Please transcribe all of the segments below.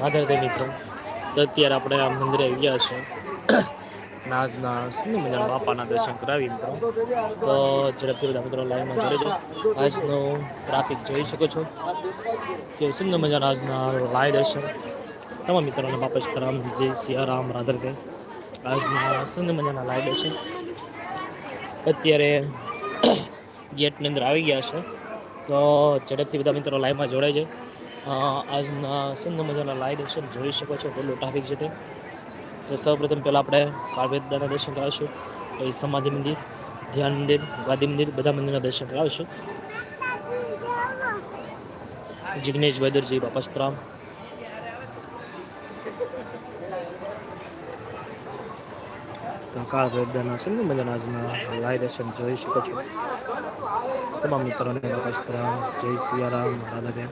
રાધે મિત્રો. તો અત્યારે આપણે આ મંદિરે આવી ગયા છે. નાજના સુંદર મજાના બાપાના દર્શન કરાવી મિત્રો. તો ઝડપથી બધા મિત્રો લાઈનમાં છે આજનું ટ્રાફિક જોઈ શકો છો. કે સુંદર મજાના આજના લાઈ દર્શન. તમામ મિત્રોને બાપા સીતારામ જય સિયારામ રાધે આજના સુંદર મજાના લાઈ દર્શન. અત્યારે ગેટની અંદર આવી ગયા છે. તો ઝડપથી બધા મિત્રો લાઈવમાં જોડાય છે આજના સુંદર મજાના લાઈવ દર્શન જોઈ શકો છો. કેટલું ટ્રાફિક છે તે. તો સૌપ્રથમ પહેલાં આપણે કાળભેદાના દર્શન કરાવીશું. પછી સમાધિ મંદિર, ધ્યાન મંદિર ગાદી મંદિર બધા મંદિરના દર્શન કરાવીશું. જિગ્નેશ બદરજી બાપસ્તરામ કાળ ભેદાના સુંદર મજાના આજના લાઈવ દર્શન જોઈ શકો છો. તમામ મિત્રોને બાપસ્તરામ જય સિયારામ રાધાબેન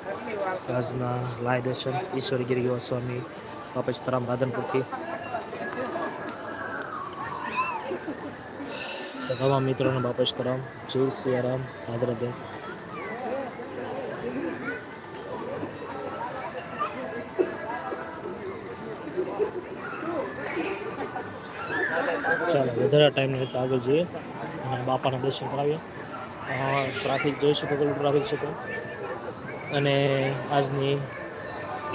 આજના લાય દર્શન ઈશ્વર ગિરી ગોસ્વામી બાપસ્તરામ રાધનપુરથી તમામ મિત્રોને બાપસ્તરામ જય સિયારામ રાધે રાધે ચાલો, વધારે ટાઈમ નહીં આગળ જઈએ. અને બાપાના દર્શન કરાવીએ. ટ્રાફિક જોઈ શકો કેટલું ટ્રાફિક છે તો? અને આજની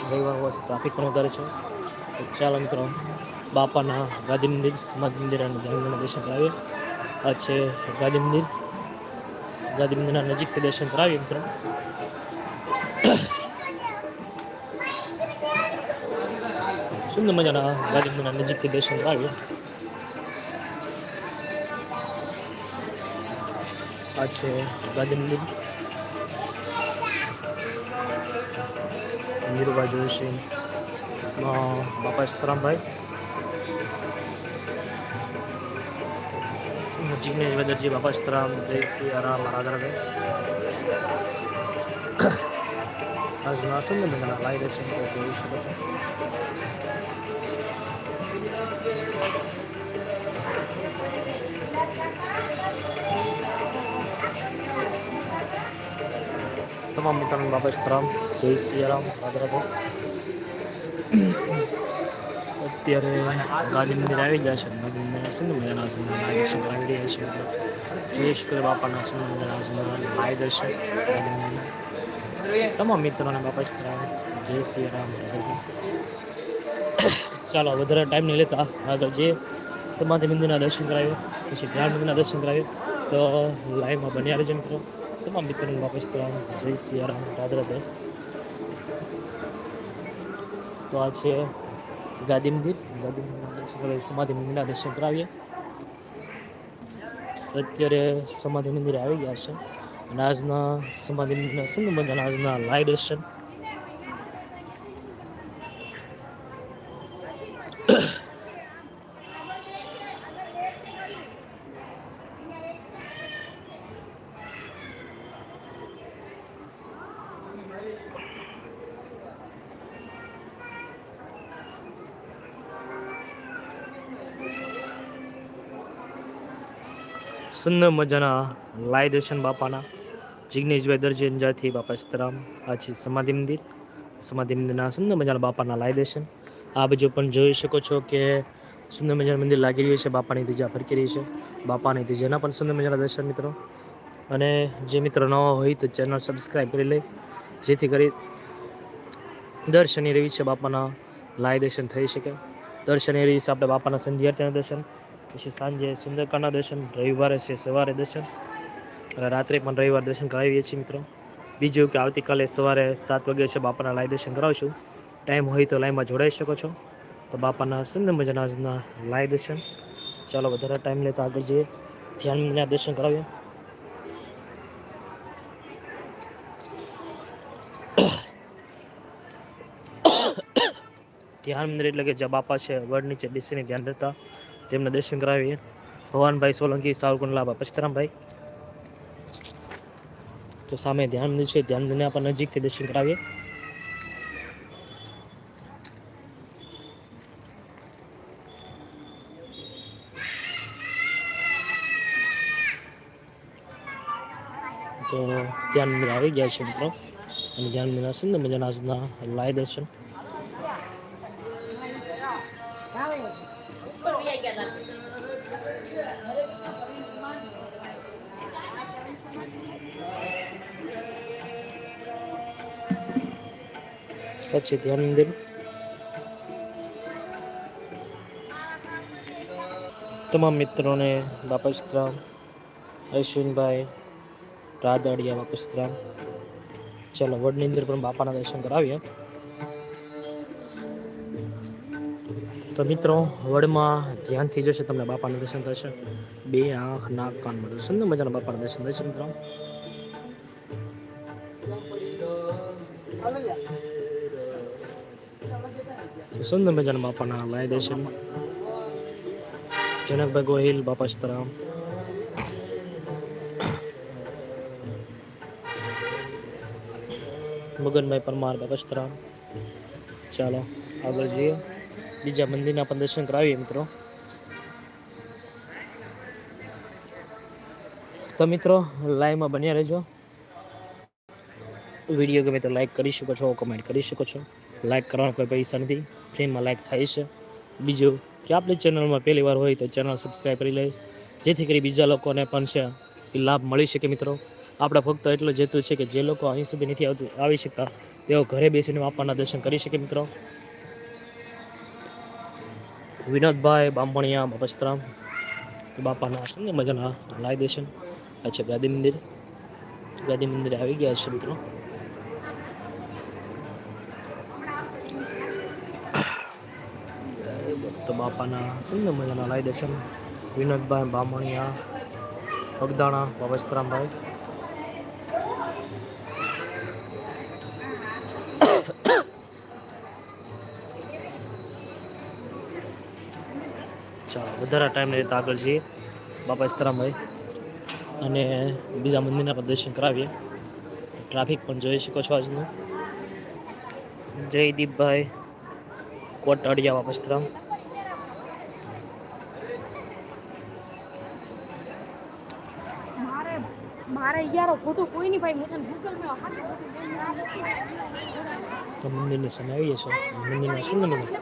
હોય ટ્રાફિક પણ વધારે છે. તો ચાલો મિત્રો, બાપાના ગાંધી મંદિર, સમાધિ મંદિર અને જાનગરના દર્શન કરાવીએ. આ છે ગાંધી મંદિર. ગાંધી મંદિરના નજીકથી દર્શન કરાવીએ મિત્રો. સુંદર મજાના ગાંધી મંદિરના નજીકથી દર્શન કરાવીએ. આ છે ગાંધી મંદિર. વીરુભાઈ જોશી બાપા સીતરામભાઈ જિગ્નેશ વેદરજી બાપા સીતરામ જય શ્રી આરામ રાધાભાઈ આજના સુંદર મજાના લાઈ દર્શન જોઈ શકો છો. તમામ મિત્રોને બાબા સીતરામ જય સિયારામ રાધે રાધે અત્યારે ગાંધી મંદિર આવી ગયા છે ગાંધી મંદિર મજાના દર્શન આવી છે જય શ્રી બાપાના સુંદર ભાઈ દર્શન તમામ મિત્રોને બાપા સીતરામ જય સિયારામ રાધે ચાલો વધારે ટાઈમ નહીં લેતા આગળ જે સમાધિ મંદિરના દર્શન કરાવીએ પછી જ્ઞાન મંદિરના દર્શન કરાવીએ તો લાઈવમાં બન્યા આયોજન મિત્રો તમામ મિત્રોને વાપસ ત્યાં જય સિયારામ રાધે રાધે તો આ છે ગાદી મંદિર. ગાદી કરાવીએ સમાધિ મંદિરના દર્શન કરાવીએ. અત્યારે સમાધિ મંદિરે આવી ગયા છે. અને આજના સમાધિ મંદિરના સુંદર મજાના આજના લાઈવ દર્શન. સુંદર મજાના લાય દર્શન બાપાના. જિગ્નેશભાઈ દરજી અંજારથી બાપા સીતારામ આ છે સમાધિ મંદિર. સમાધિ મંદિરના સુંદર મજાના બાપાના લાય દર્શન. આ બાજુ પણ જોઈ શકો છો કે સુંદર મજાનું મંદિર લાગી રહ્યું છે, બાપાની ધજા ફરકી રહી છે. બાપાની ધજાના પણ સુંદર મજાના દર્શન મિત્રો. અને જે મિત્રો ન હોય તો ચેનલ સબસ્ક્રાઈબ કરી લે જેથી કરી દર શનિ રવિ છે બાપાના લાય દર્શન થઈ શકે. દર શનિ રવિ આપણે બાપાના સંધ્યાર્થીના દર્શન. પછી સાંજે સુંદરકાંડના દર્શન, રવિવારે છે સવારે દર્શન. અને રાત્રે પણ રવિવાર દર્શન કરાવીએ છીએ મિત્રો. બીજું કે આવતીકાલે સવારે સાત વાગે છે બાપાના લાઈ દર્શન કરાવશું. ટાઈમ હોય તો લાઈમાં જોડાઈ શકો છો. તો બાપાના સુંદર મજાના આજના લાઈ દર્શન. ચાલો વધારે ટાઈમ લેતા આગળ જઈએ. ધ્યાન દર્શન કરાવીએ. ધ્યાન મંદિર એટલે કે જ્યાં બાપા છે, વડ નીચે બેસીને ધ્યાન રહેતા તેમના દર્શન કરાવીએ. ભવાનભાઈ સોલંકી સાવકુંડ લાભા પચતરામભાઈ. તો સામે ધ્યાન મંદિર છે, ધ્યાન મંદિરને આપણે નજીકથી દર્શન કરાવીએ. તો ધ્યાન મંદિર આવી ગયા છે મિત્રો. અને ધ્યાન મંદિરના સુંદર મજાના આજના લાય દર્શન. પછી ધ્યાન મંદિર તમામ મિત્રોને બાપસ્ત્રામ અશ્વિનભાઈ, રાદડિયા બાપસ્ત્રામ ચાલો, વડની અંદર પણ બાપાના દર્શન કરાવીએ. તો મિત્રો, વડમાં ધ્યાનથી જશે, તમને બાપાના દર્શન થશે. બે આંખ, નાક કાનમાં દર્શન ને મજાના બાપાના દર્શન થશે, મિત્રો. સુંદર મજાના બાપાના લાય દર્શન જનકભાઈ ગોહિલ બાપા સીતારામ. મગનભાઈ પરમાર, બાપા સીતારામ. ચાલો, આગળ જઈએ. બીજા મંદિરના પણ દર્શન કરાવીએ, મિત્રો. તો મિત્રો લાઈવમાં બન્યા રહેજો. વીડિયો ગમે તો લાઈક કરી શકો છો કમેન્ટ કરી શકો છો. લાઈક કરવાનો કોઈ પૈસા નથી. ફ્રીમાં લાઇક થાય છે. બીજું, કે આપણી ચેનલમાં પહેલી વાર હોય તો ચેનલ સબસ્ક્રાઈબ કરી લે. જેથી કરી બીજા લોકોને પણ છે એ લાભ મળી શકે મિત્રો. આપણા ફક્ત એટલું જ હેતુ છે કે જે લોકો અહીં સુધી નથી આવતું, આવી શકતા, તેઓ ઘરે બેસીને બાપાના દર્શન કરી શકે મિત્રો. વિનોદભાઈ બામણિયા બાપસ્તરામ બાપાના સુંદર મજાના લાઈ દેશન આ છે ગાદી મંદિર. ગાદી મંદિરે આવી ગયા છે મિત્રો તો બાપાના સુંદર મજાના લાય દર્શન વિનોદભાઈ, બામણિયા અગદાણા બાબસ્તરામભાઈ ચાલો, વધારે ટાઈમ નહીં આગળ જઈએ. બાપા ઇસ્તરામભાઈ અને બીજા મંદિરના પણ દર્શન કરાવીએ. ટ્રાફિક પણ જોઈ શકો છો આજનું. જયદીપભાઈ, કોટ અડિયા બાપા યાર ખોટું કોઈ નહીં માં હાથે તો મંદિરની આવીએ છીએ મંદિરના સુંદર મજા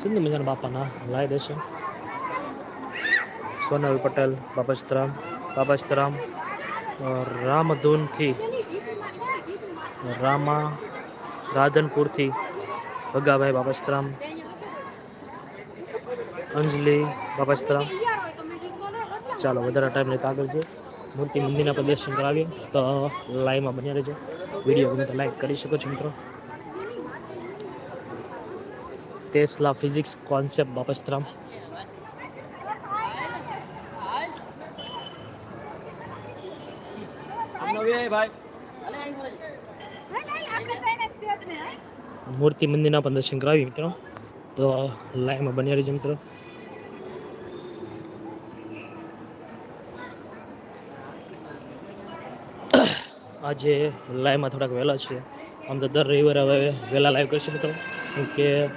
સુંદર મજાના બાપાના લાય દેશે. સોનલ પટેલ બાબાસ્તરામ બાબાસ્તરામ રામધૂનથી, રામા, રાધનપુરથી, ભગાભાઈ બાબાસ્તરામ અંજલી અંજલિ, બાપા સીતારામ ચાલો, વધારે ટાઈમ લેતા આગળ છે મૂર્તિ મંદિરના પ્રદર્શન કરાવીએ. તો લાઈવમાં બન્યા રહેજો. વીડિયો ગમે તો લાઈક કરી શકો છો મિત્રો. ટેસ્લા ફિઝિક્સ કોન્સેપ્ટ બાપસ્ત્રામ મૂર્તિ મંદિરના પણ દર્શન કરાવી મિત્રો. તો લાઈવમાં બન્યા રહેજો મિત્રો. આજે લાઈવમાં થોડાક વહેલા છે આમ તો દર રવિવારે હવે વહેલા લાઈવ કરીશું મિત્રો. કેમ કે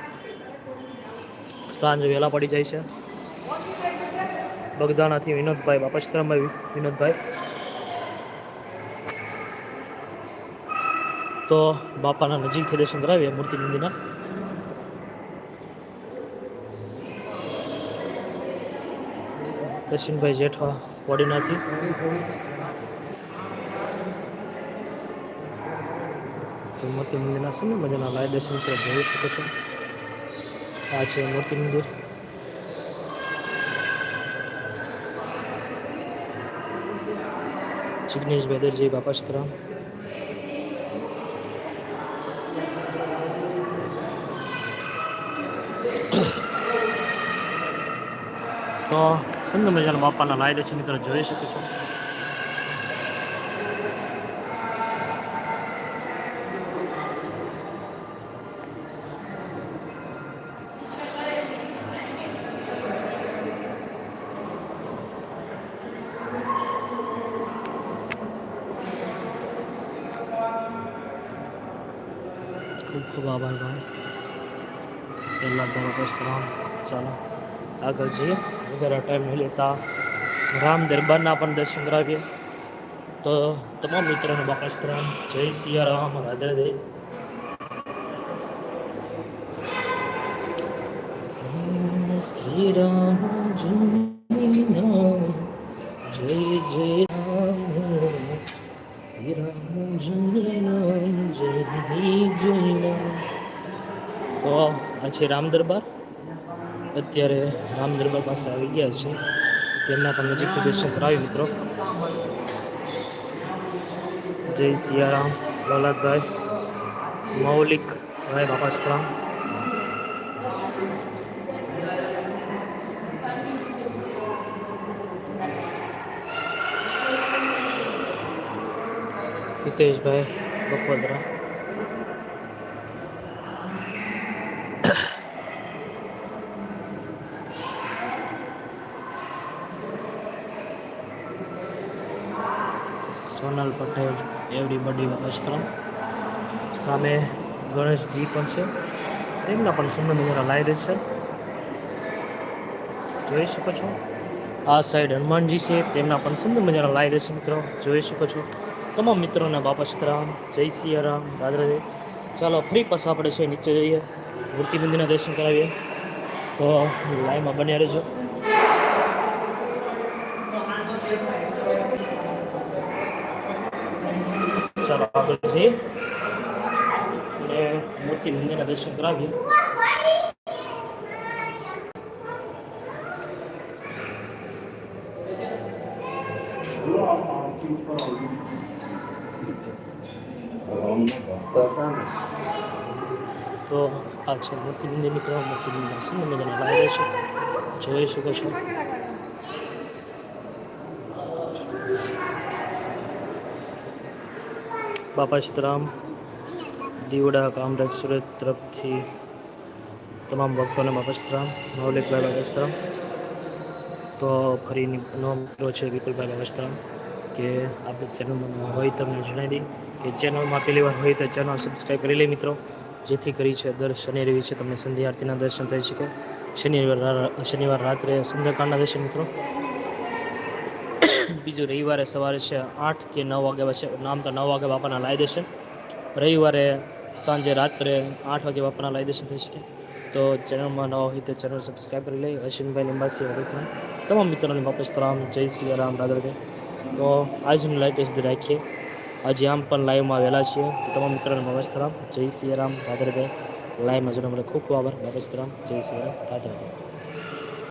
સાંજ વહેલા પડી જાય છે. બગદાણાથી વિનોદભાઈ બાપા વિનોદભાઈ. તો બાપાના નજીકથી દર્શન કરાવીએ મૂર્તિ મંદિરના. દર્શનભાઈ જેઠવા પોડીનાથી તો મૂર્તિ મંદિરના સમય મજાના લાય દર્શન જોઈ શકો છો. આ છે મૂર્તિ મંદિર. જિગ્નેશ બેદરજી બાપા સીતરામ તો સુંદર મજાના બાપાના લાય દર્શન મિત્રો જોઈ શકો છો. खुबा भाई भाई दोस्तों चलो अगल जी, जरा टाइम मिले था राम दरबार ने अपन दर्शन करा के तो तमाम मित्रों ने वापस राम। जय सिया राम राधे दे। श्री राम છે રામ દરબાર. અત્યારે રામ દરબાર પાસે આવી ગયા છે. તેમના પણ નજીકથી દર્શન કરાવી મિત્રો. જય સિયારામ દોલતભાઈ મૌલિક, ભાઈ બાપાસ્તરામ હિતેશભાઈ બપોદરા સોનલ પટેલ એવરીબડી વસ્ત્રમ. સામે ગણેશજી પણ છે. તેમના પણ સુંદર મજાના લાઈ છે. જોઈ શકો છો. આ સાઈડ હનુમાનજી છે. તેમના પણ સુંદર મજાના લાઈ છે મિત્રો. જોઈ શકો છો. તમામ મિત્રોને બાપા સીતારામ જય સિયારામ રાધે રાધે. ચાલો, ફરી પાછા આપણે છે નીચે જઈએ. મૂર્તિ મંદિરના દર્શન કરાવીએ. તો લાઈમાં બન્યા રહેજો ચાલો આગળ જઈએ અને મૂર્તિ મંદિરના દર્શન કરાવીએ તો આ છે મૂર્તિ મંદિર મિત્રો મૂર્તિ મંદિર સુંદર મજાના લાગે છે જોઈ શકો છો બાપા સીતારામ દીવડા, કામરાજ, સુરત તરફથી તમામ ભક્તોને બાપા સીતારામ મૌલિકભાઈ બાપા તો ફરી નવો મિત્રો છે વિપુલભાઈ બાપા કે આપણે ચેનલમાં હોય તમને જણાવી દઈએ, કે ચેનલમાં પહેલી વાર હોય તો ચેનલ સબસ્ક્રાઈબ કરી લે મિત્રો, જેથી કરી છે દર શનિ રવિ છે તમને સંધ્યા આરતીના દર્શન થઈ શકે. શનિવાર શનિવાર રાત્રે સંધ્યાકાળના દર્શન મિત્રો. બીજું રવિવારે સવારે છે આઠ કે નવ વાગે છે નામ તો નવ વાગે બાપાના લાવી દેશે. રવિવારે સાંજે રાત્રે આઠ વાગે બાપના લાય દર્શન થઈ શકે. તો ચેનલમાં નવા હોય તો ચેનલ સબસ્ક્રાઈબ કરી લઈ. અશ્વિનભાઈ લિંબાસી રાજસ્થાન. તમામ મિત્રોને વાપસ રામ જય સિયા રામ, રાધે તો આજની લાઈટ સુધી રાખીએ. આજે આમ પણ લાઈવમાં આવેલા છીએ. તો તમામ મિત્રોને વાપસ રામ જય સિયા રામ, રાધે લાઈવમાં જોડવા મને ખૂબ ખૂબ આભાર. વાપસ રામ જય સિયા રામ રાધે.